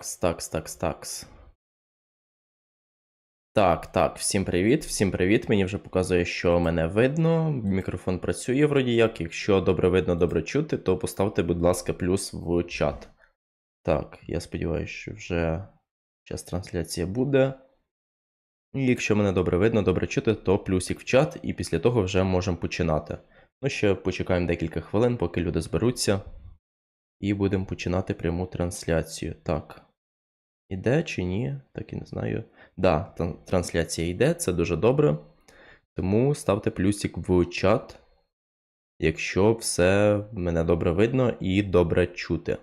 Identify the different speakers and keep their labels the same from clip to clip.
Speaker 1: Такс, такс, такс, такс. Так, так, всім привіт, всім привіт. Мені вже показує, що мене видно. Мікрофон працює вроді як. Якщо добре видно, добре чути, то поставте, будь ласка, плюс в чат. Так, я сподіваюся, що вже час трансляція буде. І якщо мене добре видно, добре чути, то плюсик в чат, і після того вже можемо починати. Ну, ще почекаємо декілька хвилин, поки люди зберуться. І будемо починати пряму трансляцію. Так. Іде чи ні? Так і не знаю. Да, трансляція йде, це дуже добре. Тому ставте плюсик в чат, якщо все мене добре видно і добре чути.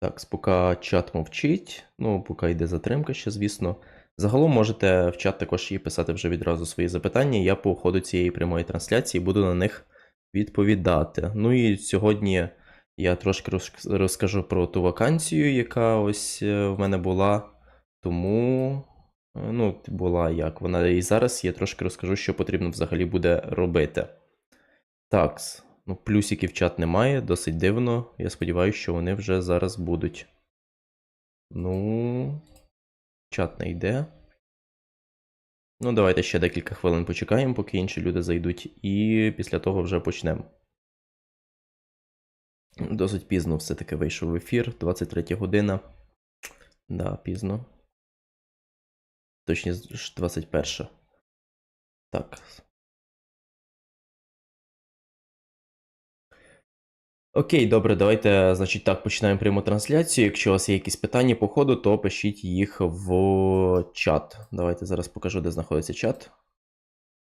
Speaker 1: Так, поки чат мовчить, ну, поки йде затримка ще, звісно. Загалом можете в чат також і писати вже відразу свої запитання. Я по ходу цієї прямої трансляції буду на них відповідати. Ну і сьогодні я трошки розкажу про ту вакансію, яка ось е, в мене була. Тому, е, ну, була як вона і зараз я трошки розкажу, що потрібно взагалі буде робити. Так, ну, плюсиків чат немає, досить дивно. Я сподіваюся, що вони вже зараз будуть. Ну, чат не йде. Ну, давайте ще декілька хвилин почекаємо, поки інші люди зайдуть, і після того вже почнемо. Досить пізно все-таки вийшов в ефір, 23 година. Да, пізно. Точніше, 21. Так. Окей, добре, давайте, значить, так, починаємо пряму трансляцію. Якщо у вас є якісь питання по ходу, то пишіть їх в чат. Давайте зараз покажу, де знаходиться чат.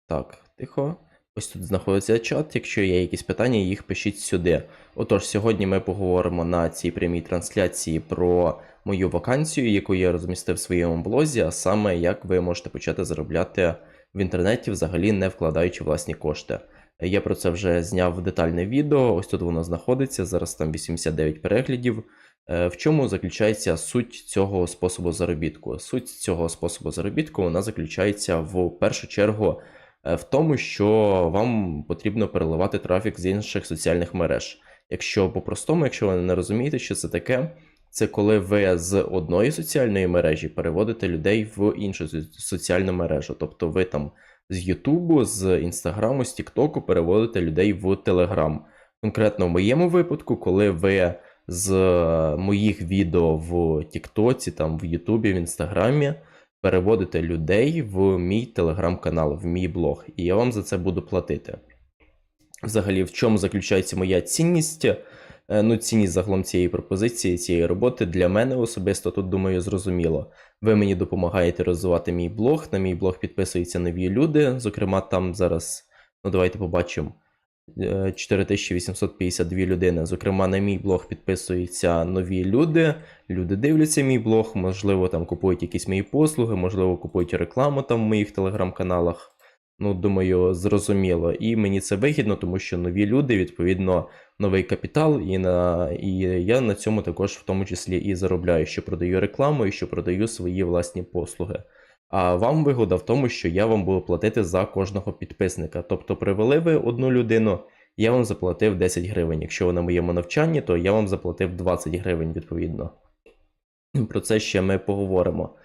Speaker 1: Так, тихо. Ось тут знаходиться чат. Якщо є якісь питання, їх пишіть сюди. Отож, сьогодні ми поговоримо на цій прямій трансляції про мою вакансію, яку я розмістив в своєму блозі, а саме як ви можете почати заробляти в інтернеті, взагалі не вкладаючи власні кошти. Я про це вже зняв детальне відео. Ось тут воно знаходиться. Зараз там 89 переглядів. Е, В чому заключається суть цього способу заробітку? Суть цього способу заробітку вона заключається в першу чергу в тому, що вам потрібно переливати трафік з інших соціальних мереж. Якщо по-простому, якщо ви не розумієте, що це таке, це коли ви з одної соціальної мережі переводите людей в іншу соціальну мережу. Тобто ви там з Ютубу, з Інстаграму, з Тіктоку переводите людей в Телеграм. Конкретно в моєму випадку, коли ви з е, моїх відео в Тіктоці, там в Ютубі, в Інстаграмі переводите людей в мій телеграм-канал, в мій блог, і я вам за це буду платити. Взагалі, в чому заключається моя цінність? Е, Ну, цінність загалом цієї пропозиції, цієї роботи для мене особисто тут, думаю, зрозуміло. Ви мені допомагаєте розвивати мій блог. На мій блог підписуються нові люди. Зокрема, там зараз, ну давайте побачимо. Е, 4852 людини. Зокрема, на мій блог підписуються нові люди. Люди дивляться мій блог, можливо, там купують якісь мої послуги, можливо, купують рекламу там в моїх телеграм-каналах. Ну, думаю, зрозуміло. І мені це вигідно, тому що нові люди, відповідно, новий капітал, і на і я на цьому також в тому числі і заробляю, що продаю рекламу і що продаю свої власні послуги. А вам вигода в тому, що я вам буду платити за кожного підписника. Тобто, привели ви одну людину, я вам заплатив 10 гривень. Якщо ви на моєму навчанні, то я вам заплатив 20 гривень відповідно. Про це ще ми поговоримо.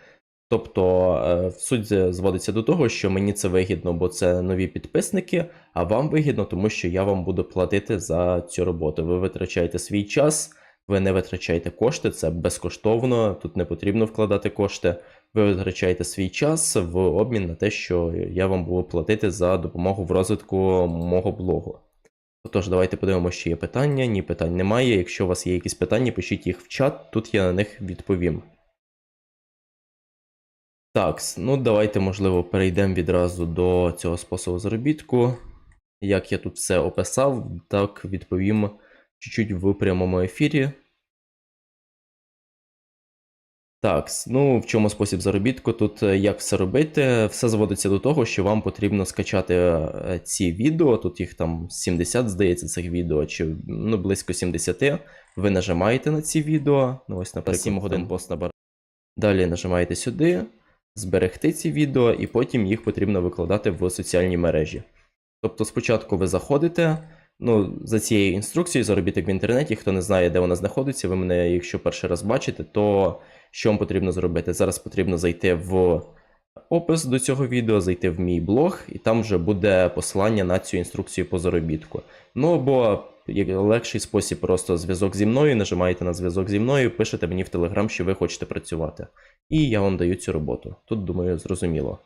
Speaker 1: Тобто, е, суть зводиться до того, що мені це вигідно, бо це нові підписники, а вам вигідно, тому що я вам буду платити за цю роботу. Ви витрачаєте свій час, ви не витрачаєте кошти, це безкоштовно, тут не потрібно вкладати кошти. Ви витрачаєте свій час в обмін на те, що я вам буду платити за допомогу в розвитку мого блогу. Отож, давайте подивимося, чи є питання. Ні, питань немає. Якщо у вас є якісь питання, пишіть їх в чат, тут я на них відповім. Так, ну давайте, можливо, перейдемо відразу до цього способу заробітку. Як я тут все описав, так відповім чуть-чуть в прямому ефірі. Так, ну в чому спосіб заробітку? Тут е, як все робити? Все зводиться до того, що вам потрібно скачати е, ці відео. Тут їх там 70, здається, цих відео, чи ну близько 70. Ви нажимаєте на ці відео. Ну, ось, наприклад, 7 годин пост набирати. Далі нажимаєте сюди, зберегти ці відео, і потім їх потрібно викладати в соціальні мережі. Тобто, спочатку ви заходите, Ну, за цією інструкцією заробіток в інтернеті, хто не знає, де вона знаходиться, ви мене, якщо перший раз бачите, то що вам потрібно зробити? Зараз потрібно зайти в опис до цього відео, зайти в мій блог, і там вже буде посилання на цю інструкцію по заробітку. Ну або як легший спосіб, просто зв'язок зі мною, нажимаєте на зв'язок зі мною, пишете мені в Телеграм, що ви хочете працювати. І я вам даю цю роботу. Тут, думаю, зрозуміло.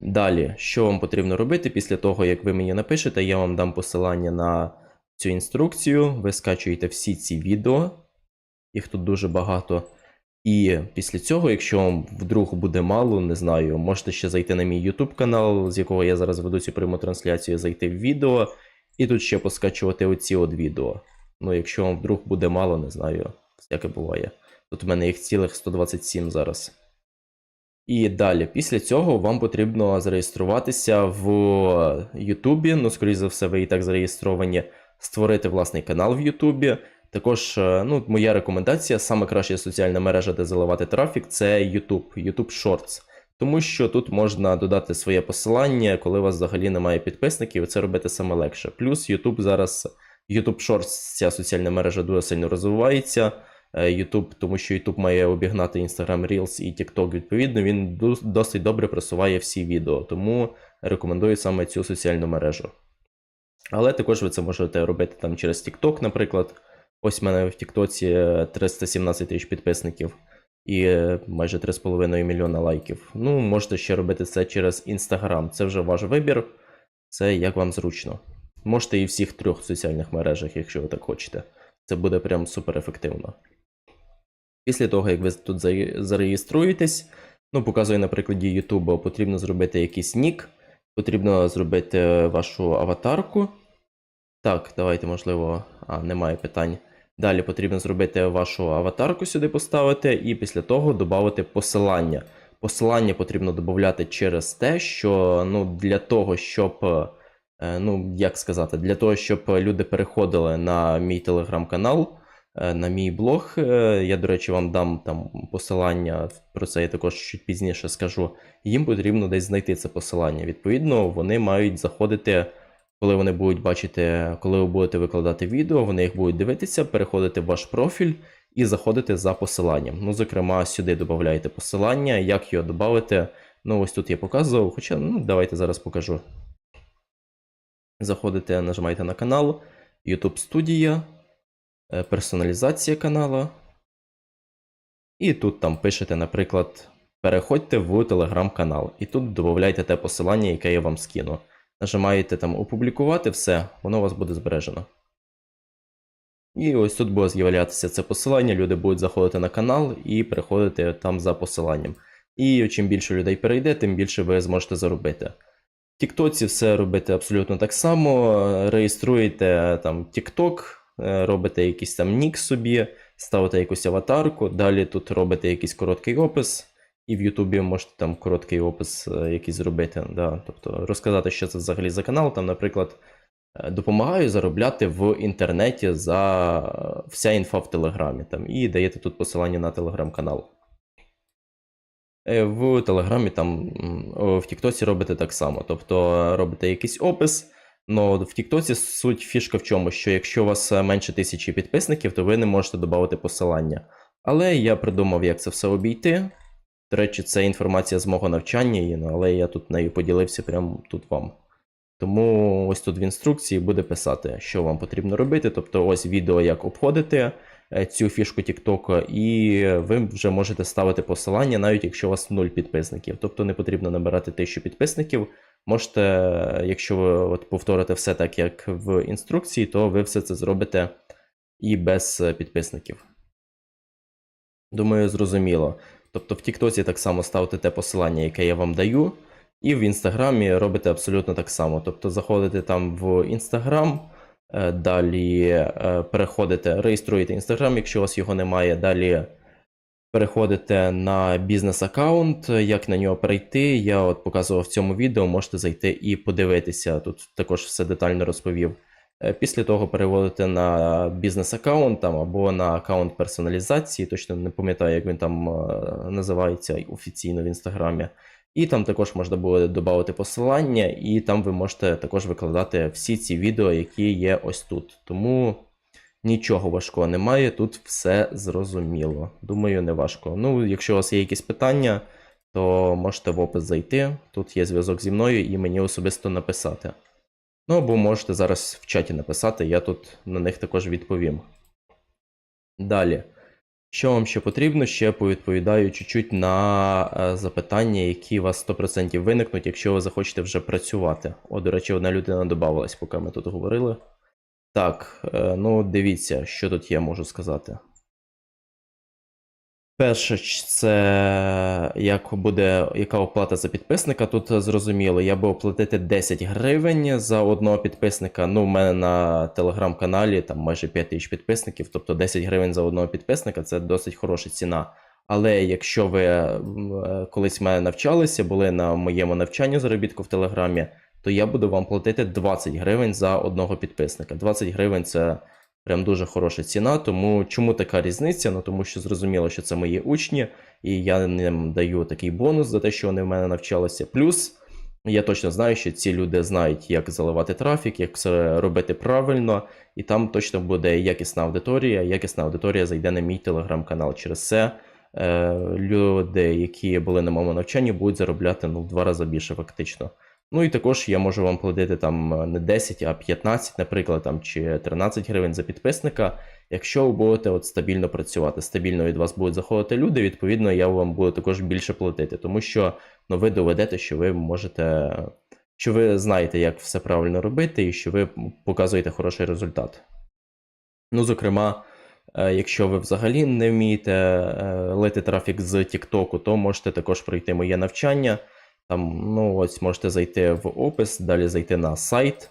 Speaker 1: Далі, що вам потрібно робити після того, як ви мені напишете, я вам дам посилання на цю інструкцію. Ви скачуєте всі ці відео, їх тут дуже багато. І після цього, якщо вам вдруг буде мало, не знаю, можете ще зайти на мій YouTube канал, з якого я зараз веду цю пряму трансляцію, зайти в відео, і тут ще поскачувати оці от відео. Ну, якщо вам вдруг буде мало, не знаю, всяке буває. Тут в мене їх цілих 127 зараз. І далі, після цього вам потрібно зареєструватися в Ютубі. Ну, скоріш за все, ви і так зареєстровані, створити власний канал в Ютубі. Також, е, ну, моя рекомендація, саме краща соціальна мережа, де заливати трафік, це YouTube, YouTube Shorts. Тому що тут можна додати своє посилання, коли у вас взагалі немає підписників, і це робити саме легше. Плюс YouTube зараз, YouTube Shorts, ця соціальна мережа дуже сильно розвивається. Е, YouTube, тому що YouTube має обігнати Instagram Reels і TikTok, відповідно, він досить добре просуває всі відео, тому рекомендую саме цю соціальну мережу. Але також ви це можете робити там через TikTok, наприклад. Ось в мене в TikTok е, 317 тисяч підписників і е, майже 3,5 мільйона лайків. Ну, можете ще робити це через Instagram. Це вже ваш вибір, це як вам зручно. Можете і всіх трьох соціальних мережах, якщо ви так хочете. Це буде прям супер ефективно. Після того, як ви тут зареєструєтесь, ну, показую на прикладі YouTube, потрібно зробити якийсь нік, потрібно зробити вашу аватарку. Так, давайте, можливо, а, немає питань. Далі потрібно зробити вашу аватарку сюди поставити, і після того додати посилання. Посилання потрібно додати через те, що ну, для того, щоб, е, ну, як сказати, для того, щоб люди переходили на мій телеграм-канал, на мій блог. Е, Я, до речі, вам дам там посилання, про це я також чуть пізніше скажу. Їм потрібно десь знайти це посилання. Відповідно, вони мають заходити, коли вони будуть бачити, коли ви будете викладати відео, вони їх будуть дивитися, переходити в ваш профіль і заходити за посиланням. Ну, зокрема, сюди додаєте посилання, як його додати. Ну, ось тут я показував, хоча ну, давайте зараз покажу. Заходите, нажимаєте на канал, YouTube студія, е, персоналізація канала. І тут там пишете, наприклад, переходьте в телеграм-канал. І тут додаєте те посилання, яке я вам скину. Нажимаєте там опублікувати все, воно у вас буде збережено. І ось тут буде з'являтися це посилання, люди будуть заходити на канал і переходити там за посиланням. І чим більше людей перейде, тим більше ви зможете заробити. В Тіктоці все робите абсолютно так само. Реєструєте там TikTok, е, робите якийсь там нік собі, ставите якусь аватарку, далі тут робите якийсь короткий опис, і в Ютубі можете там короткий опис е, якийсь зробити. Да? Тобто розказати, що це взагалі за канал. Там, наприклад, е, допомагаю заробляти в інтернеті за е, вся інфа в Телеграмі. Там, і даєте тут посилання на телеграм-канал. Е, В Телеграмі там в Тіктоці робите так само. Тобто е, робите якийсь опис. Но в Тіктоці суть фішка в чому, що якщо у вас е, менше тисячі підписників, то ви не можете додати посилання. Але я придумав, як це все обійти. До речі, це інформація з мого навчання, ну, але я тут нею поділився прямо тут вам. Тому ось тут в інструкції буде писати, що вам потрібно робити. Тобто, ось відео, як обходити е, цю фішку TikTok, і ви вже можете ставити посилання, навіть якщо у вас 0 підписників. Тобто не потрібно набирати 1000 підписників. Можете, якщо ви от повторите все так, як в інструкції, то ви все це зробите і без е, підписників. Думаю, зрозуміло. Тобто в Тіктоці так само ставте те посилання, яке я вам даю, і в Інстаграмі робите абсолютно так само. Тобто заходите там в Інстаграм, е, далі е, переходите, реєструєте Інстаграм, якщо у вас його немає, далі переходите на бізнес-аккаунт, як на нього перейти. Я от показував в цьому відео, можете зайти і подивитися. Тут також все детально розповів. Е, Після того переводите на бізнес-аккаунт або на аккаунт персоналізації, точно не пам'ятаю, як він там е, називається офіційно в інстаграмі. І там також можна буде додати посилання, і там ви можете також викладати всі ці відео, які є ось тут. Тому нічого важкого немає, тут все зрозуміло. Думаю, не важко. Ну, якщо у вас є якісь питання, то можете в опис зайти. Тут є зв'язок зі мною і мені особисто написати. Ну, або можете зараз в чаті написати, я тут на них також відповім. Далі. Що вам ще потрібно? Ще повідповідаю чуть-чуть на е, запитання, які у вас 100% виникнуть, якщо ви захочете вже працювати. О, до речі, одна людина додавалась, поки ми тут говорили. Так, е, ну дивіться, що тут я можу сказати. Перше, це як буде, яка оплата за підписника. Тут зрозуміло, я буду платити 10 гривень за одного підписника. Ну, в мене на телеграм-каналі там майже 5 тисяч підписників, тобто 10 гривень за одного підписника це досить хороша ціна. Але якщо ви е, колись мене навчалися, були на моєму навчанні заробітку в Телеграмі, то я буду вам платити 20 гривень за одного підписника. 20 гривень це прям дуже хороша ціна. Тому чому така різниця? Ну тому що зрозуміло, що це мої учні, і я їм даю такий бонус за те, що вони в мене навчалися. Плюс я точно знаю, що ці люди знають, як заливати трафік, як це робити правильно, і там точно буде якісна аудиторія. Якісна аудиторія зайде на мій телеграм-канал. Через це е, люди, які були на моєму навчанні, будуть заробляти ну, в два рази більше, фактично. Ну і також я можу вам платити там е, не 10, а 15, наприклад, там, чи 13 гривень за підписника. Якщо ви будете от стабільно працювати, стабільно від вас будуть заходити люди, відповідно, я вам буду також більше платити, тому що ну, ви доведете, що ви можете, що ви знаєте, як все правильно робити, і що ви показуєте хороший результат. Ну, зокрема, е, якщо ви взагалі не вмієте е, лити трафік з TikTok, то можете також пройти моє навчання. Там, ну, ось можете зайти в опис, далі зайти на сайт.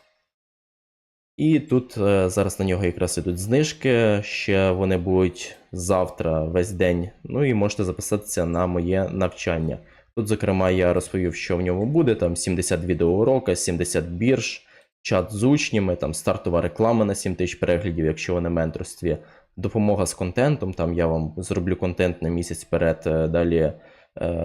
Speaker 1: І тут е, зараз на нього якраз ідуть знижки. Ще вони будуть завтра весь день. Ну і можете записатися на моє навчання. Тут, зокрема, я розповів, що в ньому буде: там 70 відеоурока, 70 бірж, чат з учнями, там стартова реклама на 7 тисяч переглядів, якщо ви на менторстві, допомога з контентом. Там я вам зроблю контент на місяць вперед. е, Далі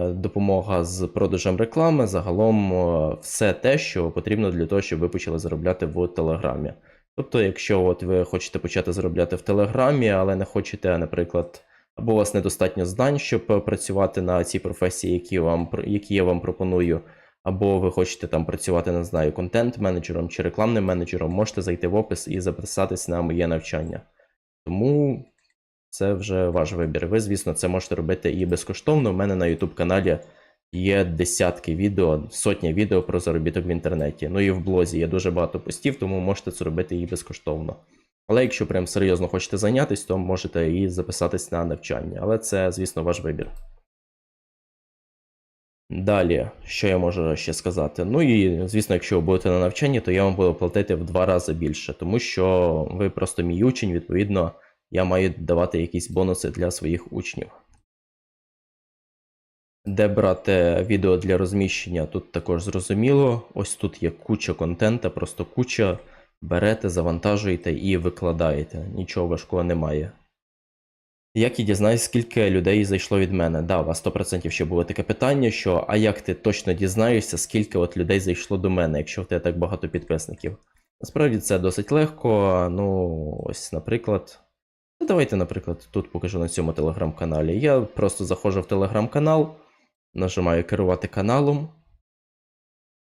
Speaker 1: допомога з продажем реклами. Загалом е, все те, що потрібно для того, щоб ви почали заробляти в Телеграмі. Тобто, якщо от ви хочете почати заробляти в Телеграмі, але не хочете, наприклад, або у вас недостатньо знань, щоб е, працювати на цій професії, які, вам, які я вам пропоную, або ви хочете там працювати, не знаю, контент-менеджером чи рекламним менеджером, можете зайти в опис і записатись на моє навчання. Тому це вже ваш вибір. Ви, звісно, це можете робити і безкоштовно. У мене на YouTube каналі є десятки відео, сотня відео про заробіток в інтернеті. Ну і в блозі є дуже багато постів, тому можете це робити і безкоштовно. Але якщо прям серйозно хочете зайнятися, то можете і записатись на навчання. Але це, звісно, ваш вибір. Далі, що я можу ще сказати? Ну і звісно, якщо ви будете на навчанні, то я вам буду платити в два рази більше, тому що ви просто мій учень, відповідно, я маю давати якісь бонуси для своїх учнів. Де брати відео для розміщення, тут також зрозуміло. Ось тут є куча контента, просто куча. Берете, завантажуєте і викладаєте. Нічого важкого немає. Як я дізнаюсь, скільки людей зайшло від мене? Да, у вас 100% ще було таке питання, що а як ти точно дізнаєшся, скільки от людей зайшло до мене, якщо в тебе так багато підписників? Насправді це досить легко. Ну, ось, наприклад. Ну, давайте, наприклад, тут покажу на цьому телеграм-каналі. Я просто заходжу в телеграм-канал, нажимаю керувати каналом,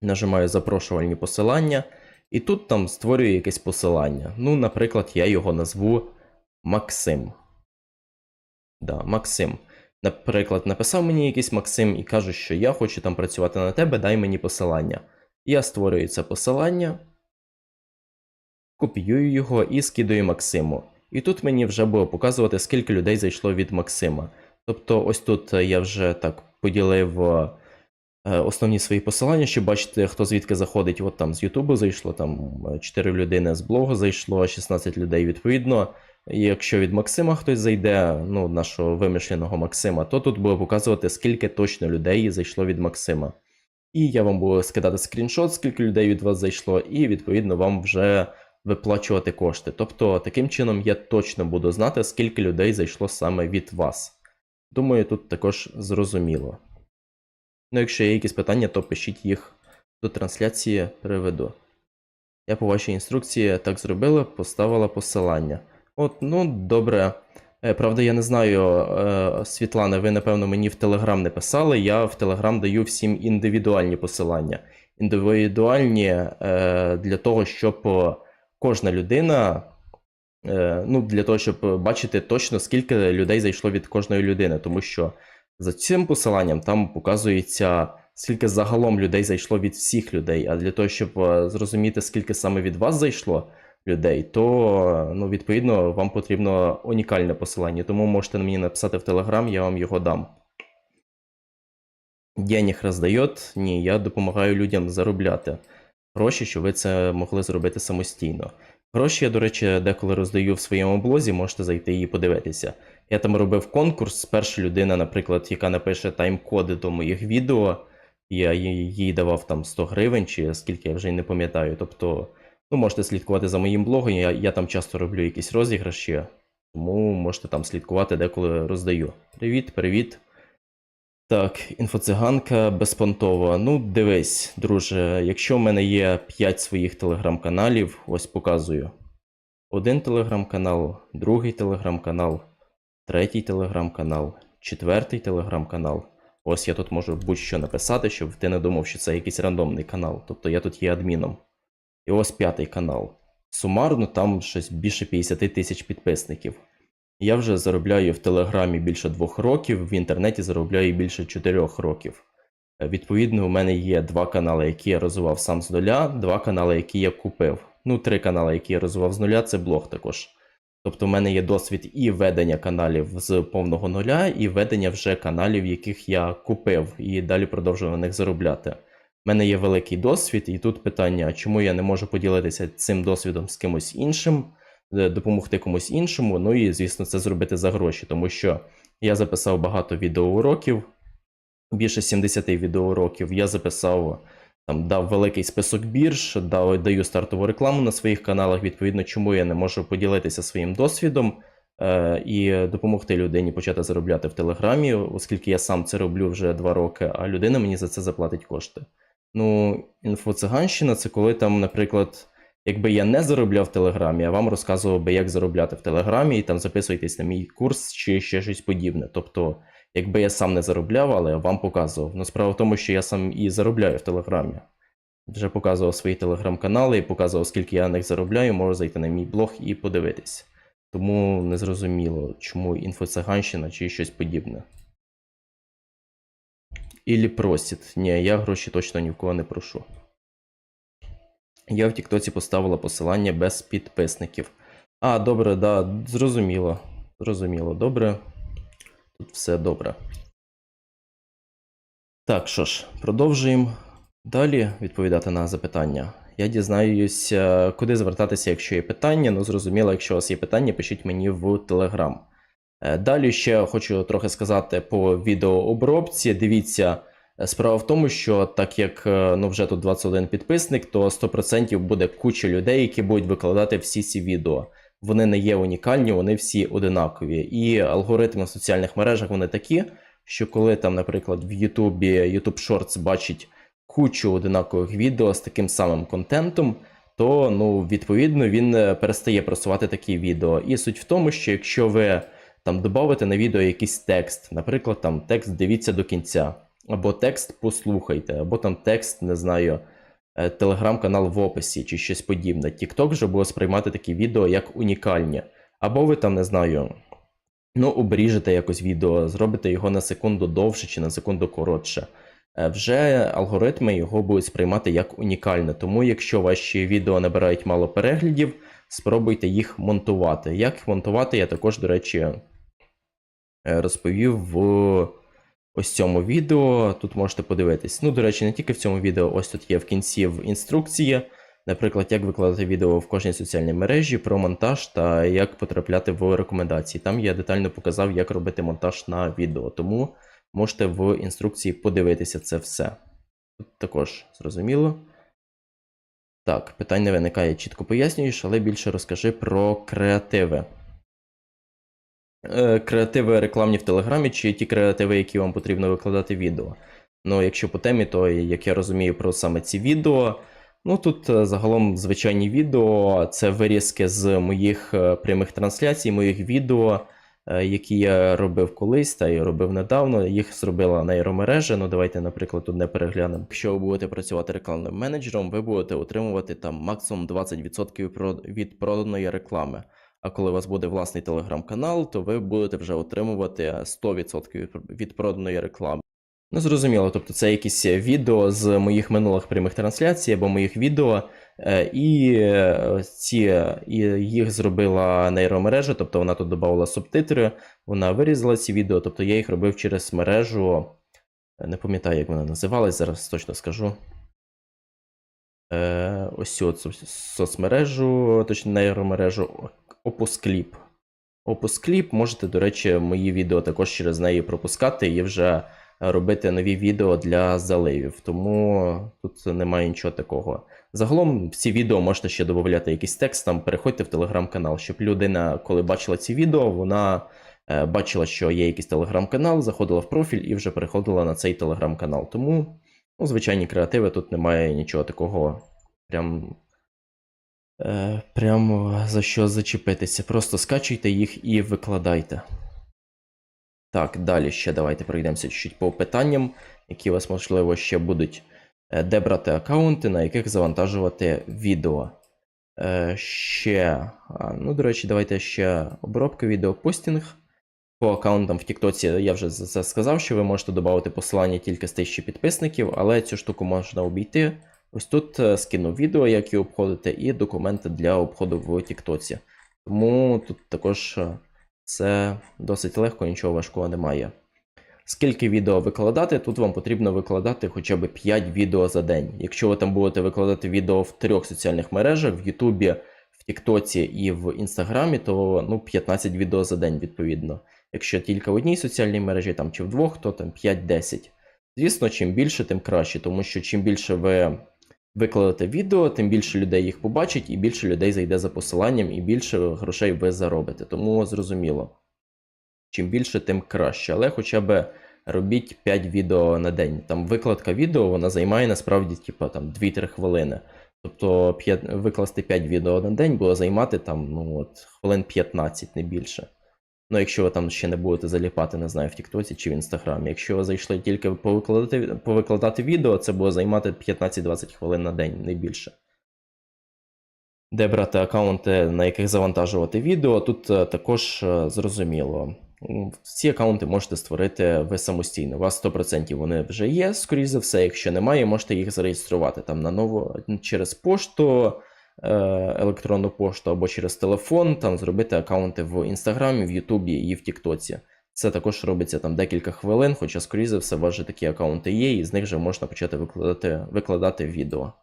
Speaker 1: нажимаю запрошувальні посилання, і тут там створюю якесь посилання. Ну, наприклад, я його назву Максим. Да, Максим. Наприклад, написав мені якийсь Максим і каже, що я хочу там працювати на тебе, дай мені посилання. Я створюю це посилання, копіюю його і скидаю Максиму. І тут мені вже буде показувати, скільки людей зайшло від Максима. Тобто, ось тут е, я вже так поділив е, е, основні свої посилання, щоб бачити, хто звідки заходить. От там з Ютубу зайшло, там 4 людини з блогу зайшло, 16 людей відповідно. Якщо від Максима хтось зайде, ну, нашого вимишленого Максима, то тут буде показувати, скільки точно людей зайшло від Максима. І я вам буду скидати скріншот, скільки людей від вас зайшло, і відповідно вам вже виплачувати кошти. Тобто, таким чином я точно буду знати, скільки людей зайшло саме від вас. Думаю, тут також зрозуміло. Ну, якщо є якісь питання, то пишіть їх до трансляції, переведу. Я по вашій інструкції так зробила, поставила посилання. От, ну, добре. Е, Правда, я не знаю, е, Світлана, ви, напевно, мені в Телеграм не писали. Я в Телеграм даю всім індивідуальні посилання. Індивідуальні е, для того, щоб кожна людина, е, ну, для того, щоб бачити точно, скільки людей зайшло від кожної людини. Тому що за цим посиланням там показується, скільки загалом людей зайшло від всіх людей. А для того, щоб е, зрозуміти, скільки саме від вас зайшло людей, то ну, відповідно вам потрібно унікальне посилання. Тому можете мені написати в Телеграм, я вам його дам. Денег роздает? Ні, я допомагаю людям заробляти гроші, щоб ви це могли зробити самостійно. Гроші я, до речі, деколи роздаю в своєму блозі, можете зайти і подивитися. Я там робив конкурс. Перша людина, наприклад, яка напише тайм-коди до моїх відео, я їй давав там 100 гривень, чи скільки я вже й не пам'ятаю. Тобто, ну, можете слідкувати за моїм блогом, я, я там часто роблю якісь розіграші, тому можете там слідкувати, деколи роздаю. Привіт, привіт. Так, інфоциганка безпонтова. Ну, дивись, друже, якщо в мене є 5 своїх телеграм-каналів, ось показую. Один телеграм-канал, другий телеграм-канал, третій телеграм-канал, четвертий телеграм-канал. Ось я тут можу будь-що написати, щоб ти не думав, що це якийсь рандомний канал. Тобто я тут є адміном. І ось п'ятий канал. Сумарно там щось більше 50 тисяч підписників. Я вже заробляю в Телеграмі більше двох років, в інтернеті заробляю більше чотирьох років. Е, Відповідно, у мене є два канали, які я розвивав сам з нуля, два канали, які я купив. Ну, три канали, які я розвивав з нуля, це блог також. Тобто, в мене є досвід і ведення каналів з повного нуля, і ведення вже каналів, яких я купив, і далі продовжую на них заробляти. У мене є великий досвід, і тут питання, чому я не можу поділитися цим досвідом з кимось іншим, допомогти комусь іншому. Ну і, звісно, це зробити за гроші, тому що я записав багато відеоуроків, більше 70 відеоуроків. Я записав, там, дав великий список бірж, дав, даю стартову рекламу на своїх каналах. Відповідно, чому я не можу поділитися своїм досвідом е, і допомогти людині почати заробляти в Телеграмі, оскільки я сам це роблю вже два роки, а людина мені за це заплатить кошти. Ну, інфоциганщина це коли там, наприклад, якби я не заробляв в Телеграмі, я вам розказував би, як заробляти в Телеграмі, і там записуйтесь на мій курс чи ще щось подібне. Тобто, якби я сам не заробляв, але я вам показував. Ну, справа в тому, що я сам і заробляю в Телеграмі. Вже показував свої телеграм-канали і показував, скільки я на них заробляю, можу зайти на мій блог і подивитись. Тому не зрозуміло, чому інфоциганщина чи щось подібне. Ілі просить. Ні, я гроші точно ні в кого не прошу. Я в Тіктоці поставила посилання без підписників. А, добре, да, зрозуміло. Зрозуміло, добре. Тут все добре. Так, що ж, продовжуємо далі відповідати на запитання. Я дізнаюся, куди звертатися, якщо є питання. Ну, зрозуміло, якщо у вас є питання, пишіть мені в Телеграм. Е, Далі ще хочу трохи сказати по відеообробці. Дивіться, справа в тому, що так як е, ну, вже тут 21 підписник, то 100% буде куча людей, які будуть викладати всі ці відео. Вони не є унікальні, вони всі одинакові. І алгоритми в соціальних мережах вони такі, що коли там, наприклад, в Ютубі YouTube Shorts бачить кучу одинакових відео з таким самим контентом, то ну, відповідно він е, перестає просувати такі відео. І суть в тому, що якщо ви там додавите на відео якийсь текст, наприклад, там текст дивіться до кінця, або текст послухайте, або там текст, не знаю, е, телеграм-канал в описі чи щось подібне. TikTok вже буде сприймати такі відео як унікальні. Або ви там, не знаю, ну, обріжете якось відео, зробите його на секунду довше чи на секунду коротше. Е, Вже алгоритми його будуть сприймати як унікальне. Тому, якщо ваші відео набирають мало переглядів, спробуйте їх монтувати. Як монтувати, я також, до речі, е, розповів в ось цьому відео. Тут можете подивитись. Ну, до речі, не тільки в цьому відео, ось тут є в кінці в інструкції. Наприклад, як викладати відео в кожній соціальній мережі про монтаж та як потрапляти в рекомендації. Там я детально показав, як робити монтаж на відео. Тому можете в інструкції подивитися це все. Тут також зрозуміло. Так, питань не виникає, чітко пояснюєш, але більше розкажи про креативи. Е, Креативи рекламні в Телеграмі чи ті креативи, які вам потрібно викладати відео. Ну, якщо по темі, то як я розумію про саме ці відео. Ну тут е, загалом звичайні відео, це вирізки з моїх е, прямих трансляцій, моїх відео, які я робив колись та й робив недавно. Їх зробила нейромережа. Ну давайте, наприклад, одне переглянемо. Якщо ви будете працювати рекламним менеджером, ви будете отримувати там максимум 20% від проданої реклами. А коли у вас буде власний телеграм-канал, то ви будете вже отримувати 100% від- проданої реклами. Ну, зрозуміло, тобто це якісь відео з моїх минулих прямих трансляцій або моїх відео, е, і е, ці і їх зробила нейромережа, тобто вона тут додавала субтитри, вона вирізала ці відео, тобто я їх робив через мережу. е, Не пам'ятаю, як вона називалась, зараз точно скажу. Е, ось цю соцмережу, точно нейромережу Opus Clip, можете, до речі, мої відео також через неї пропускати і вже робити нові відео для заливів. Тому тут немає нічого такого. Загалом в ці відео можете ще додати якийсь текст, там переходьте в телеграм-канал, щоб людина, коли бачила ці відео, вона е, бачила, що є якийсь телеграм-канал, заходила в профіль і вже переходила на цей телеграм-канал. Тому, ну, звичайні креативи, тут немає нічого такого прям. Е, прямо за що зачепитися. Просто скачуйте їх і викладайте. Так, далі ще давайте пройдемося чуть по питанням, які у вас, можливо, ще будуть. Е, Де брати аккаунти, на яких завантажувати відео. Е, ще, ну, до речі, давайте ще обробка відео постінг. По аккаунтам в Тіктоці я вже за це сказав, що ви можете додати посилання тільки з 1000 підписників, але цю штуку можна обійти. Ось тут е, скину відео, як її обходити, і документи для обходу в Тіктоці. Тому тут також е, це досить легко, нічого важкого немає. Скільки відео викладати, тут вам потрібно викладати хоча б 5 відео за день. Якщо ви там будете викладати відео в трьох соціальних мережах, в Ютубі, в Тіктоці і в Інстаграмі, то ну, 15 відео за день відповідно. Якщо тільки в одній соціальній мережі там, чи в двох, то там 5-10. Звісно, чим більше, тим краще, тому що чим більше ви викладете відео, тим більше людей їх побачить, і більше людей зайде за посиланням, і більше грошей ви заробите. Тому зрозуміло. Чим більше, тим краще. Але хоча б робіть 5 відео на день. Там викладка відео вона займає насправді типу, там, 2-3 хвилини. Тобто 5, викласти 5 відео на день буде займати там, ну, от, хвилин 15, не більше. Ну, якщо ви там ще не будете заліпати, не знаю, в Тіктоці чи в Інстаграмі. Якщо ви зайшли тільки повикладати, повикладати відео, це буде займати 15-20 хвилин на день, не більше. Де брати аккаунти, на яких завантажувати відео, тут е, також е, зрозуміло. Ці аккаунти можете створити ви самостійно. У вас 100% вони вже є, скоріш за все. Якщо немає, можете їх зареєструвати там на нову через пошту, електронну пошту або через телефон, там зробити аккаунти в Інстаграмі, в Ютубі і в Тіктоці. Це також робиться там декілька хвилин, хоча, скоріш за все, у вас вже такі аккаунти є, і з них вже можна почати викладати, викладати відео.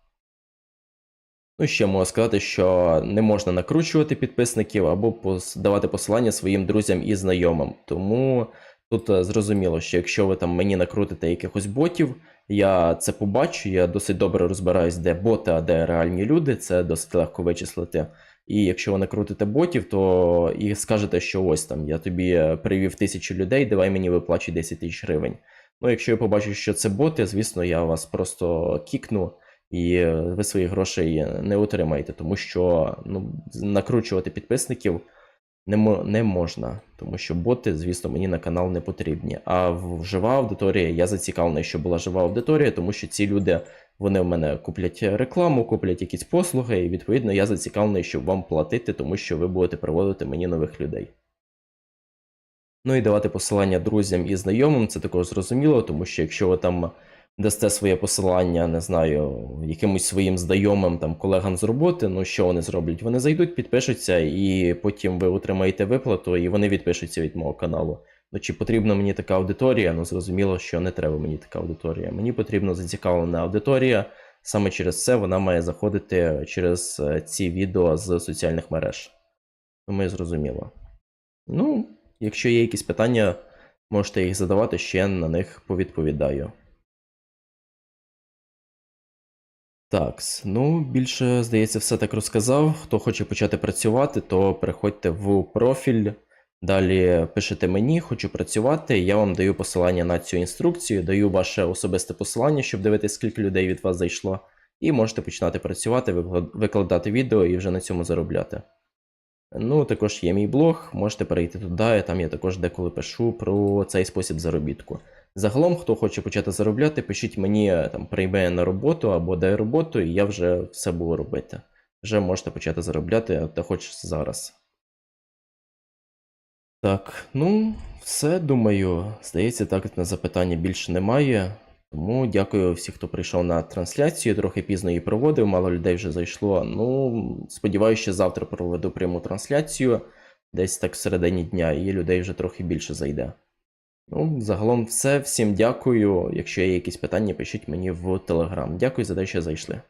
Speaker 1: Ну, ще можу сказати, що не можна накручувати підписників або давати посилання своїм друзям і знайомим. Тому тут е, зрозуміло, що якщо ви там мені накрутите якихось ботів, я це побачу, я досить добре розбираюсь, де боти, а де реальні люди, це досить легко вичислити. І якщо ви накрутите ботів, то і скажете, що ось там я тобі е, привів тисячу людей, давай мені виплачуй 10 тисяч гривень. Ну, якщо я побачу, що це боти, звісно, я вас просто кікну і е, ви своїх грошей не отримаєте, тому що ну, накручувати підписників не, не можна, тому що боти, звісно, мені на канал не потрібні. А в- жива аудиторія, я зацікавлений, щоб була жива аудиторія, тому що ці люди вони в мене куплять рекламу, куплять якісь послуги, і відповідно я зацікавлений, щоб вам платити, тому що ви будете приводити мені нових людей. Ну і давати посилання друзям і знайомим, це також зрозуміло, тому що якщо ви там дасте своє посилання, не знаю, якимось своїм знайомим там колегам з роботи, ну що вони зроблять? Вони зайдуть, підпишуться, і потім ви отримаєте виплату, і вони відпишуться від мого каналу. Ну чи потрібна мені така аудиторія? Ну зрозуміло, що не треба мені така аудиторія. Мені потрібна зацікавлена аудиторія. Саме через це вона має заходити через е, ці відео з соціальних мереж. Думаю, зрозуміло. Ну, якщо є якісь питання, можете їх задавати, ще на них повідповідаю. Так, ну більше, здається, все так розказав. Хто хоче почати працювати, то переходьте в профіль, Далі пишете мені, хочу працювати. Я вам даю посилання на цю інструкцію, даю ваше особисте посилання, щоб дивитися, скільки людей від вас зайшло. І можете починати працювати, викладати відео і вже на цьому заробляти. Ну, також є мій блог, можете перейти туди, там я також деколи пишу про цей спосіб заробітку. Загалом, хто хоче почати заробляти, пишіть мені е, там прийме на роботу або дай роботу, і я вже все буду робити. Вже можете почати заробляти, та хоч зараз. Так, ну, все, думаю. Здається, так на запитання більше немає. Тому дякую всім, хто прийшов на трансляцію. Трохи пізно її проводив, мало людей вже зайшло. Ну, сподіваюся, що завтра проведу пряму трансляцію, десь так в середині дня, і людей вже трохи більше зайде. Ну, загалом все. Всім дякую. Якщо є якісь питання, пишіть мені в Телеграм. Дякую за те, що зайшли.